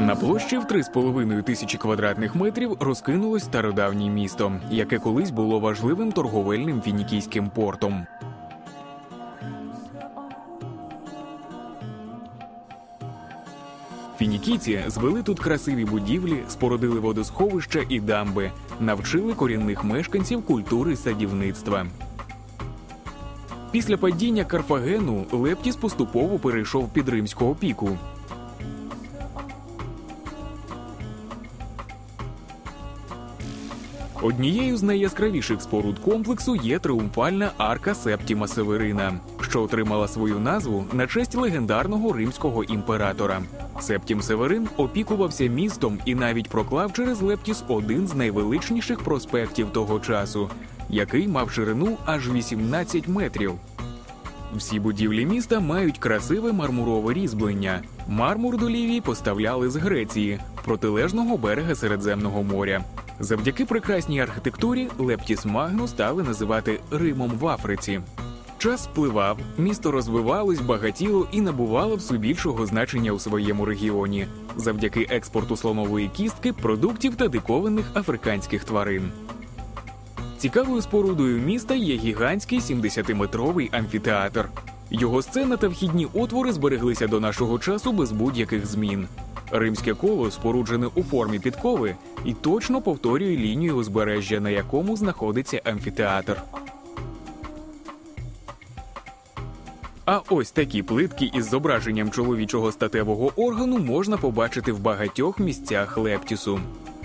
На площі в 3,5 тисячі квадратних метрів розкинулось стародавнє місто, яке колись було важливим торговельним фінікійським портом. Фінікійці звели тут красиві будівлі, спорудили водосховища і дамби, навчили корінних мешканців культури садівництва. Після падіння Карфагену Лептіс поступово перейшов під римську опіку. Однією з найяскравіших споруд комплексу є тріумфальна арка Септіма Северина, що отримала свою назву на честь легендарного римського імператора. Септім Северин опікувався містом і навіть проклав через Лептіс один з найвеличніших проспектів того часу, який мав ширину аж 18 метрів. Всі будівлі міста мають красиве мармурове різьблення. Мармур до Лівії поставляли з Греції, протилежного берега Середземного моря. Завдяки прекрасній архітектурі Лептіс Магну стали називати Римом в Африці. Час спливав, місто розвивалось, багатіло і набувало все більшого значення у своєму регіоні завдяки експорту слонової кістки, продуктів та диковинних африканських тварин. Цікавою спорудою міста є гігантський 70-метровий амфітеатр. Його сцена та вхідні отвори збереглися до нашого часу без будь-яких змін. Римське коло споруджене у формі підкови і точно повторює лінію узбережжя, на якому знаходиться амфітеатр. А ось такі плитки із зображенням чоловічого статевого органу можна побачити в багатьох місцях Лептісу.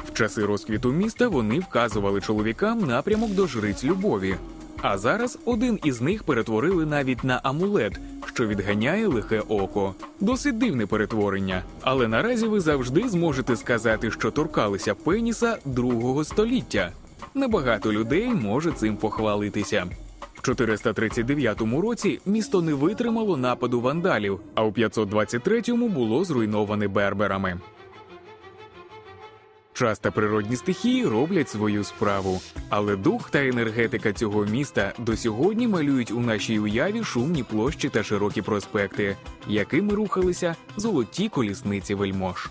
В часи розквіту міста вони вказували чоловікам напрямок до жриць любові. А зараз один із них перетворили навіть на амулет, що відганяє лихе око. Досить дивне перетворення. Але наразі ви завжди зможете сказати, що торкалися пеніса другого століття. Небагато людей може цим похвалитися. В 439 році місто не витримало нападу вандалів, а у 523-му було зруйноване берберами. Час та природні стихії роблять свою справу, але дух та енергетика цього міста до сьогодні малюють у нашій уяві шумні площі та широкі проспекти, якими рухалися золоті колісниці вельмож.